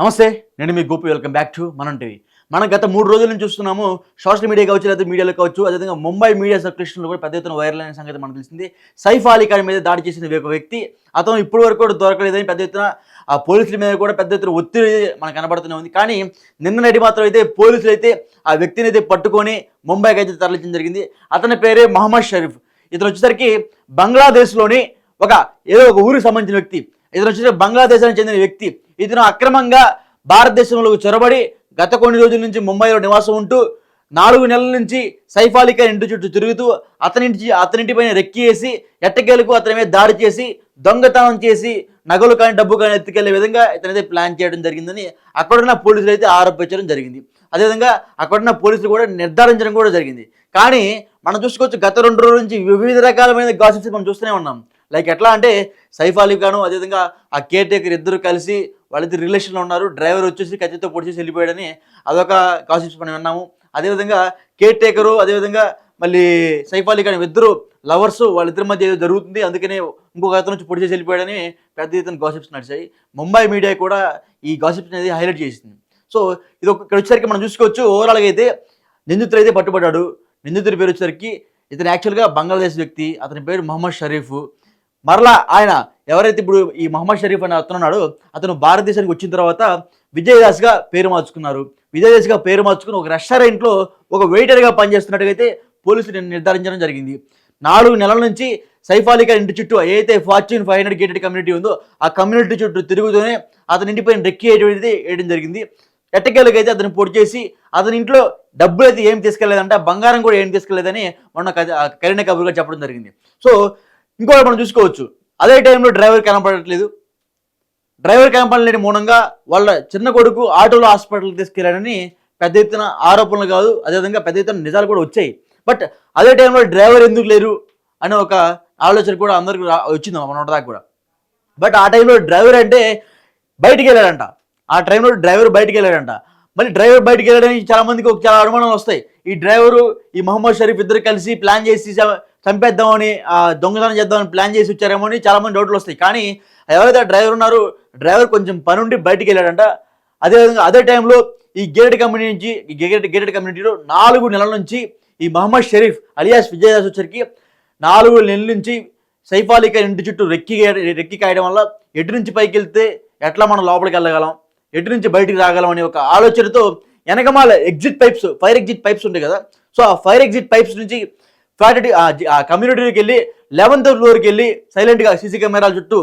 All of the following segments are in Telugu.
నమస్తే నేను మీ Gopi welcome back to Manam TV. మనం గత మూడు రోజుల నుంచి చూస్తున్నాము సోషల్ మీడియా కావచ్చు లేదా మీడియాలో కావచ్చు అదేవిధంగా ముంబై మీడియా సర్క్యులేషన్లో కూడా పెద్ద ఎత్తున వైరల్ అయిన సంగతి మనకు తెలిసింది. సైఫ్ అలీ ఖాన్ మీద దాడి చేసిన ఒక వ్యక్తి అతను ఇప్పటి వరకు కూడా దొరకలేదని పెద్ద ఎత్తున ఆ పోలీసుల మీద కూడా పెద్ద ఎత్తున ఒత్తిడి మనకు కనబడుతూనే ఉంది. కానీ నిన్న నటి మాత్రం అయితే పోలీసులు అయితే ఆ వ్యక్తిని అయితే పట్టుకొని ముంబైకి అయితే తరలించడం జరిగింది. అతని పేరే మహమ్మద్ షరీఫ్. ఇతను వచ్చేసరికి బంగ్లాదేశ్లోని ఒక ఏదో ఒక ఊరికి సంబంధించిన వ్యక్తి. ఇతను వచ్చేసరికి బంగ్లాదేశానికి చెందిన వ్యక్తి. ఇతను అక్రమంగా భారతదేశంలోకి చొరబడి గత కొన్ని రోజుల నుంచి ముంబైలో నివాసం ఉంటూ నాలుగు నెలల నుంచి సైఫ్ అలీ ఇంటి చుట్టూ తిరుగుతూ అతనింటి అతనింటిపైన రెక్కియేసి ఎట్టకేలకు అతని మీద దాడి చేసి దొంగతనం చేసి నగలు కానీ డబ్బు కానీ ఎత్తుకెళ్ళే విధంగా ఇతనైతే ప్లాన్ చేయడం జరిగిందని అక్కడున్న పోలీసులు అయితే ఆరోపించడం జరిగింది. అదేవిధంగా అక్కడున్న పోలీసులు కూడా నిర్ధారించడం కూడా జరిగింది. కానీ మనం చూసుకోవచ్చు గత రెండు రోజుల నుంచి వివిధ రకాలమైన గాసిప్స్ మనం చూస్తూనే ఉన్నాం. లైక్ ఎట్లా అంటే సైఫ్ అలీ ఖాను అదేవిధంగా ఆ కేర్ టేకర్ ఇద్దరు కలిసి వాళ్ళిద్దరు రిలేషన్లో ఉన్నారు. డ్రైవర్ వచ్చేసి కత్తితో పొడిచేసి వెళ్ళిపోయాడని అదొక కాసిప్స్ మనం విన్నాము. అదేవిధంగా కేర్ టేకరు అదేవిధంగా మళ్ళీ సైఫ్ అలీ ఖాన్ ఇద్దరు లవర్స్ వాళ్ళిద్దరి మధ్య ఏదో జరుగుతుంది. అందుకనే ఇంకొక అతను నుంచి పొడిచేసి వెళ్ళిపోయాడని పెద్ద ఎత్తున గాసిప్స్ నడిచాయి. ముంబై మీడియా కూడా ఈ గాసిప్స్ అనేది హైలైట్ చేసింది. సో ఇది ఒక ఇక్కడ వచ్చేసరికి మనం చూసుకోవచ్చు. ఓవరాల్గా అయితే నిందితుడు అయితే పట్టుబడ్డాడు. నిందితుడి పేరు వచ్చేసరికి ఇతను యాక్చువల్గా బంగ్లాదేశ్ వ్యక్తి. అతని పేరు మహమ్మద్ షరీఫ్. మరలా ఆయన ఎవరైతే ఇప్పుడు ఈ మహమ్మద్ షరీఫ్ అని అతనున్నాడో అతను భారతదేశానికి వచ్చిన తర్వాత విజయదాస్గా పేరు మార్చుకున్నారు. విజయదాస్గా పేరు మార్చుకుని ఒక రెస్టారెంట్లో ఒక వెయిటర్గా పనిచేస్తున్నట్టుగైతే పోలీసులు నిర్ధారించడం జరిగింది. నాలుగు నెలల నుంచి సైఫ్ అలీఖాన్ ఇంటి చుట్టూ ఏదైతే fortune five hundred gated community ఉందో ఆ కమ్యూనిటీ చుట్టూ తిరుగుతూనే అతని ఇంటిపైన రెక్కి వేయడం వేయడం జరిగింది. ఎట్టకేళ్ళకైతే అతను పొడి చేసి అతని ఇంట్లో డబ్బులు అయితే ఏం తీసుకెళ్ళేదంట బంగారం కూడా ఏం తీసుకెళ్ళేదని మొన్న కరీనా కబూర్ గారు చెప్పడం జరిగింది. సో ఇంకోటి మనం చూసుకోవచ్చు. అదే టైంలో డ్రైవర్ కనపడట్లేదు. డ్రైవర్ కనపడలేని మూలంగా వాళ్ళ చిన్న కొడుకు ఆటోలో హాస్పిటల్ తీసుకెళ్ళాడని పెద్ద ఎత్తున ఆరోపణలు కాదు అదేవిధంగా పెద్ద ఎత్తున నిజాలు కూడా వచ్చాయి. బట్ అదే టైంలో డ్రైవర్ ఎందుకు లేరు అనే ఒక ఆలోచన కూడా అందరికి వచ్చింది మన దాకా కూడా. బట్ ఆ టైంలో డ్రైవర్ అంటే బయటికి వెళ్ళాడంట. ఆ టైంలో డ్రైవర్ బయటికి వెళ్ళాడంట. మళ్ళీ డ్రైవర్ బయటికి వెళ్ళడానికి చాలా మందికి ఒక చాలా అనుమానాలు వస్తాయి. ఈ డ్రైవరు ఈ మహమ్మద్ షరీఫ్ ఇద్దరు కలిసి ప్లాన్ చేసి చంపేద్దామని ఆ, దొంగతనం చేద్దామని ప్లాన్ చేసి వచ్చారేమో అని చాలామంది డౌట్లు వస్తాయి. కానీ ఎవరైతే ఆ డ్రైవర్ ఉన్నారో డ్రైవర్ కొంచెం పనుండి బయటికి వెళ్ళాడంట. అదేవిధంగా అదే టైంలో ఈ గేటెడ్ కమ్యూనిటీ నుంచి ఈ గేటెడ్ గేటెడ్ కమ్యూనిటీలో నాలుగు నెలల నుంచి ఈ మహమ్మద్ షరీఫ్ అలియాస్ విజయదాస్ వచ్చరికి నాలుగు నెలల నుంచి సైఫ్ అలీ ఇంటి చుట్టూ రెక్కి రెక్కి కాయడం వల్ల ఎటు నుంచి పైకి వెళ్తే ఎట్లా మనం లోపలికి వెళ్ళగలం ఎటు నుంచి బయటికి రాగలం అనే ఒక ఆలోచనతో వెనకమాల exit pipes fire exit pipes ఉంటాయి కదా. సో ఆ ఫైర్ ఎగ్జిట్ పైప్స్ నుంచి ఫ్లాట్ ఆ కమ్యూనిటీకి వెళ్ళి లెవెన్త్ ఫ్లోర్కి వెళ్ళి సైలెంట్గా సీసీ కెమెరాల చుట్టూ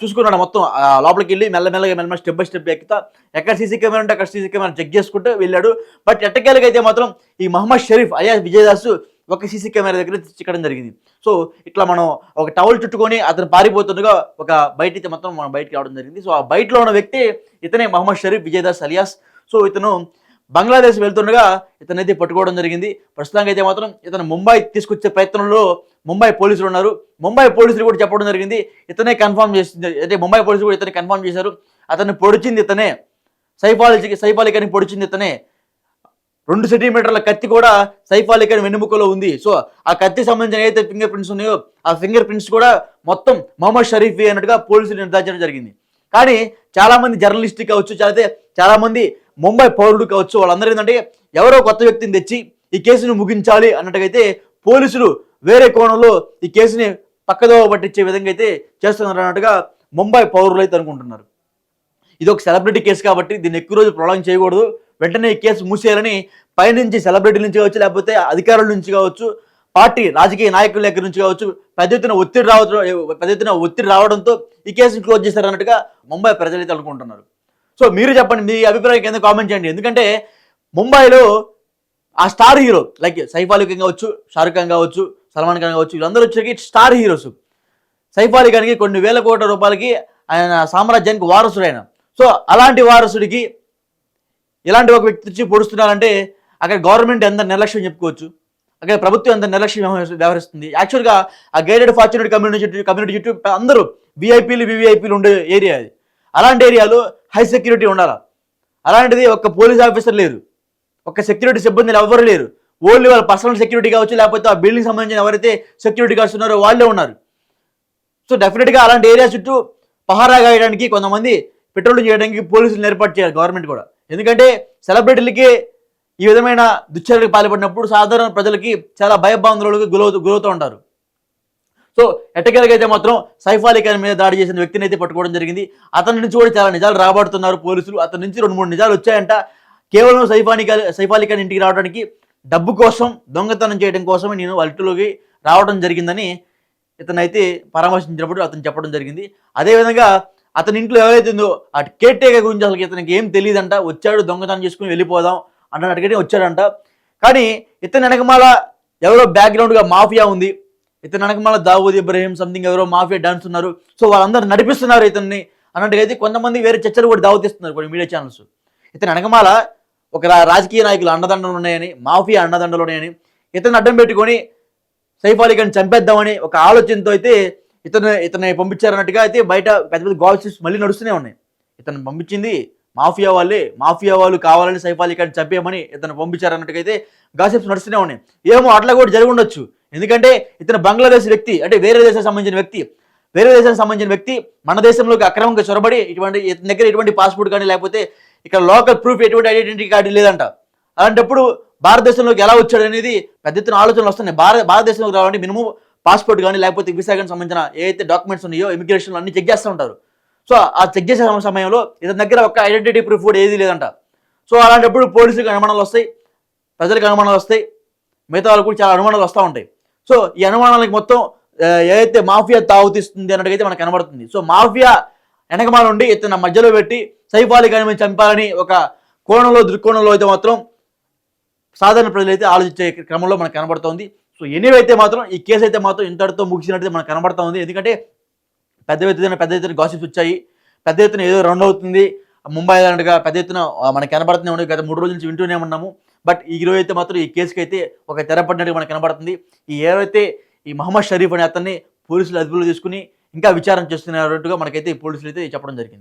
చూసుకున్నాడు మొత్తం ఆ, లోపలికి వెళ్ళి మెల్లమెల్లగా మెల్లమెల్ల స్టెప్ బై స్టెప్ ఎక్కుతా. ఎక్కడ సీసీ కెమెరా ఉంటే అక్కడ సీసీ కెమెరా చెక్ చేసుకుంటూ వెళ్ళాడు. బట్ ఎట్టకేలకైతే మాత్రం ఈ మహమ్మద్ షరీఫ్ అయా విజయదాస్ ఒక సీసీ కెమెరా దగ్గర చిక్కడం జరిగింది. సో ఇట్లా మనం ఒక టవల్ చుట్టుకొని అతను పారిపోతుండగా ఒక బయట అయితే మొత్తం మనం బయటకి రావడం జరిగింది. సో ఆ బయటలో ఉన్న వ్యక్తి ఇతనే మహమ్మద్ షరీఫ్ విజయదాస్ అలియాస్. సో ఇతను బంగ్లాదేశ్ వెళ్తుండగా ఇతనైతే పట్టుకోవడం జరిగింది. ప్రస్తుతానికి అయితే మాత్రం ఇతను ముంబై తీసుకొచ్చే ప్రయత్నంలో ముంబై పోలీసులు ఉన్నారు. ముంబై పోలీసులు కూడా చెప్పడం జరిగింది. ఇతనే కన్ఫర్మ్ చేసింది. అంటే ముంబై పోలీసులు కూడా ఇతనే కన్ఫర్మ్ చేశారు. అతన్ని పొడిచింది ఇతనే. సైఫాలజీకి సైఫాలికని పొడిచింది ఇతనే. రెండు సెంటీమీటర్ల కత్తి కూడా సైఫాలికని వెన్నుముకలో ఉంది. సో ఆ కత్తి సంబంధించిన ఏదైతే ఫింగర్ ప్రింట్స్ ఉన్నాయో ఆ ఫింగర్ ప్రింట్స్ కూడా మొత్తం మొహమ్మద్ షరీఫీ అన్నట్టుగా పోలీసులు నిర్ధారించడం జరిగింది. కానీ చాలామంది జర్నలిస్టిక్గా వచ్చి కావచ్చు చాలా ముంబై పౌరుడు కావచ్చు వాళ్ళందరూ ఏంటంటే ఎవరో కొత్త వ్యక్తిని తెచ్చి ఈ కేసును ముగించాలి అన్నట్టుగైతే పోలీసులు వేరే కోణంలో ఈ కేసుని పక్కదోవ పట్టించే విధంగా అయితే చేస్తున్నారు అన్నట్టుగా ముంబై పౌరులు అయితే అనుకుంటున్నారు. ఇది ఒక సెలబ్రిటీ కేసు కాబట్టి దీన్ని ఎక్కువ రోజు ప్రొలాంగ్ చేయకూడదు. వెంటనే ఈ కేసు మూసేయాలని పైనుంచి సెలబ్రిటీ నుంచి కావచ్చు లేకపోతే అధికారుల నుంచి కావచ్చు పార్టీ రాజకీయ నాయకుల దగ్గర నుంచి కావచ్చు పెద్ద ఎత్తున ఒత్తిడి రావడం పెద్ద ఎత్తున ఒత్తిడి రావడంతో ఈ కేసును క్లోజ్ చేశారన్నట్టుగా ముంబై ప్రజలైతే అనుకుంటున్నారు. సో మీరు చెప్పండి మీ అభిప్రాయం కింద కామెంట్ చేయండి. ఎందుకంటే ముంబైలో ఆ star hero like Saif Ali Khan కావచ్చు షారుఖ్ ఖాన్ కావచ్చు సల్మాన్ ఖాన్ కావచ్చు వీళ్ళందరూ వచ్చేకి స్టార్ హీరోస్ సైఫ్ అలీ ఖాన్కి కొన్ని వేల కోట్ల రూపాయలకి ఆయన సామ్రాజ్యానికి వారసుడు ఆయన సో అలాంటి వారసుడికి ఇలాంటి ఒక వ్యక్తి వచ్చి పొడుస్తున్నారంటే అక్కడ గవర్నమెంట్ ఎంత నిర్లక్ష్యం చెప్పుకోవచ్చు. అక్కడ ప్రభుత్వం ఎంత నిర్లక్ష్యం వ్యవహరిస్తుంది. యాక్చువల్గా ఆ గైడెడ్ ఫార్చునేట్ కమ్యూనిటీ కమ్యూనిటీ చుట్టూ అందరూ విఐపీలు వివిఐపీలు ఉండే ఏరియా అది. అలాంటి ఏరియాలో హై సెక్యూరిటీ ఉండాలి? అలాంటిది ఒక్క పోలీస్ ఆఫీసర్ లేరు. ఒక్క సెక్యూరిటీ సిబ్బందిలు ఎవ్వరు లేరు. ఓన్లీ వాళ్ళ పర్సనల్ సెక్యూరిటీ కావచ్చు లేకపోతే ఆ బిల్డింగ్ సంబంధించిన ఎవరైతే సెక్యూరిటీ గార్డ్స్ ఉన్నారో వాళ్ళే ఉన్నారు. సో డెఫినెట్గా అలాంటి ఏరియా చుట్టూ పహారా గాయడానికి కొంతమంది పెట్రోలింగ్ చేయడానికి పోలీసులు ఏర్పాటు చేయాలి గవర్నమెంట్ కూడా. ఎందుకంటే సెలబ్రిటీలకి ఈ విధమైన దుశ్చర్యలకు పాల్పడినప్పుడు సాధారణ ప్రజలకి చాలా భయభాందోళనకు గురవుతూ గురవుతూ ఉంటారు. సో ఎట్టకేలకైతే మాత్రం సైఫ్ అలీ ఖాన్ మీద దాడి చేసిన వ్యక్తిని అయితే పట్టుకోవడం జరిగింది. అతని నుంచి కూడా చాలా నిజాలు రాబడుతున్నారు పోలీసులు. అతని నుంచి రెండు మూడు నిజాలు వచ్చాయంట. కేవలం సైఫ్ అలీ ఖాన్ సైఫ్ అలీ ఖాన్ ఇంటికి రావడానికి డబ్బు కోసం దొంగతనం చేయడం కోసమే నేను వాళ్ళ ఇంటిలోకి రావడం జరిగిందని ఇతనైతే పరామర్శించినప్పుడు అతను చెప్పడం జరిగింది. అదేవిధంగా అతని ఇంట్లో ఎవరైతే ఉందో ఆ కేర్ టేకర్ గురించి అసలు ఇతనికి ఏం తెలియదంట. వచ్చాడు దొంగతనం చేసుకుని వెళ్ళిపోదాం అన్నట్టుగానే వచ్చాడంట. కానీ ఇతని వెనకమాల ఎవరో బ్యాక్గ్రౌండ్గా మాఫియా ఉంది. ఇతని మళ్ళీ దావూద్ ఇబ్రహీం సంథింగ్ ఎవరో మాఫియా డాన్స్ ఉన్నారు. సో వాళ్ళందరూ నడిపిస్తున్నారు ఇతన్ని. అన్నట్టుగా అయితే కొంతమంది వేరే చర్చలు కూడా దావతిస్తున్నారు కొన్ని మీడియా ఛానల్స్ ఇతని వెనకమాల ఒక రాజకీయ నాయకులు అండదండలు ఉన్నాయని మాఫియా అండదండలు ఉన్నాయని ఇతను అడ్డం పెట్టుకొని సైఫ్ అలీ ఖాన్ చంపేద్దామని ఒక ఆలోచనతో అయితే ఇతను ఇతను పంపించారన్నట్టుగా అయితే బయట పెద్ద పెద్ద గాల్స్ మళ్ళీ నడుస్తూనే ఉన్నాయి. ఇతను పంపించింది మాఫియా వాళ్ళే. మాఫియా వాళ్ళు కావాలని సైఫ్ అలీ ఖాన్ చంపేయమని ఇతను పంపించారన్నట్టుగా అయితే గాసిప్స్ నడుస్తూనే ఉన్నాయి. ఏమో అట్లా కూడా జరిగి ఉండొచ్చు. ఎందుకంటే ఇతను బంగ్లాదేశ్ వ్యక్తి అంటే వేరే దేశానికి సంబంధించిన వ్యక్తి వేరే దేశానికి సంబంధించిన వ్యక్తి మన దేశంలోకి అక్రమంగా చొరబడి ఇటువంటి ఇతని దగ్గర ఎటువంటి పాస్పోర్ట్ కానీ లేకపోతే ఇక్కడ లోకల్ ప్రూఫ్ ఎటువంటి ఐడెంటిటీ కార్డు లేదంట. అలాంటప్పుడు భారతదేశంలోకి ఎలా వచ్చాడు అనేది పెద్ద ఎత్తున ఆలోచనలు వస్తున్నాయి. భారత భారతదేశంలోకి రావాలంటే మినిమం పాస్పోర్ట్ కానీ లేకపోతే విశాఖకి సంబంధించిన ఏదైతే డాక్యుమెంట్స్ ఉన్నాయో ఇమిగ్రేషన్ అన్ని చెక్ చేస్తూ ఉంటారు. సో ఆ చెక్ చేసే సమయంలో ఇతని దగ్గర ఒక ఐడెంటిటీ ప్రూఫ్ కూడా ఏది లేదంట. సో అలాంటప్పుడు పోలీసులకు అనుమానాలు వస్తాయి ప్రజలకు అనుమానాలు వస్తాయి మిగతా వాళ్ళకు కూడా చాలా అనుమానాలు వస్తూ ఉంటాయి. సో ఈ అనుమానాలకు మొత్తం ఏదైతే మాఫియా తాగుతీస్తుంది అయితే మనకు కనబడుతుంది. సో మాఫియా వెనకమాల నుండి ఇతను మధ్యలో పెట్టి సైఫ్ అలీ ఖాన్ చంపాలని ఒక కోణంలో దృక్కోణంలో అయితే మాత్రం సాధారణ ప్రజలు అయితే ఆలోచించే క్రమంలో మనకు కనబడుతోంది. సో ఎనీవే అయితే మాత్రం ఈ కేసు అయితే మాత్రం ఇంతటితో ముగిసినట్టు మనకు కనబడుతోంది ఎందుకంటే పెద్ద ఎత్తున పెద్ద ఎత్తున గాసిప్స్ వచ్చాయి. పెద్ద ఎత్తున ఏదో రన్ అవుతుంది. ముంబై లాంటిగా పెద్ద ఎత్తున మనకు మనకి కనబడుతూనే ఉన్నాయి గత మూడు రోజుల నుంచి వింటూనే ఉన్నాము. బట్ ఈ రోజు అయితే మాత్రం ఈ కేసుకి అయితే ఒక తెరపడినట్టు మనకు కనబడుతుంది. ఈ ఏవైతే ఈ మహమ్మద్ షరీఫ్ అనే అతన్ని పోలీసులు అదుపులో తీసుకుని ఇంకా విచారణ చేస్తున్నట్టుగా మనకైతే ఈ పోలీసులు అయితే చెప్పడం జరిగింది.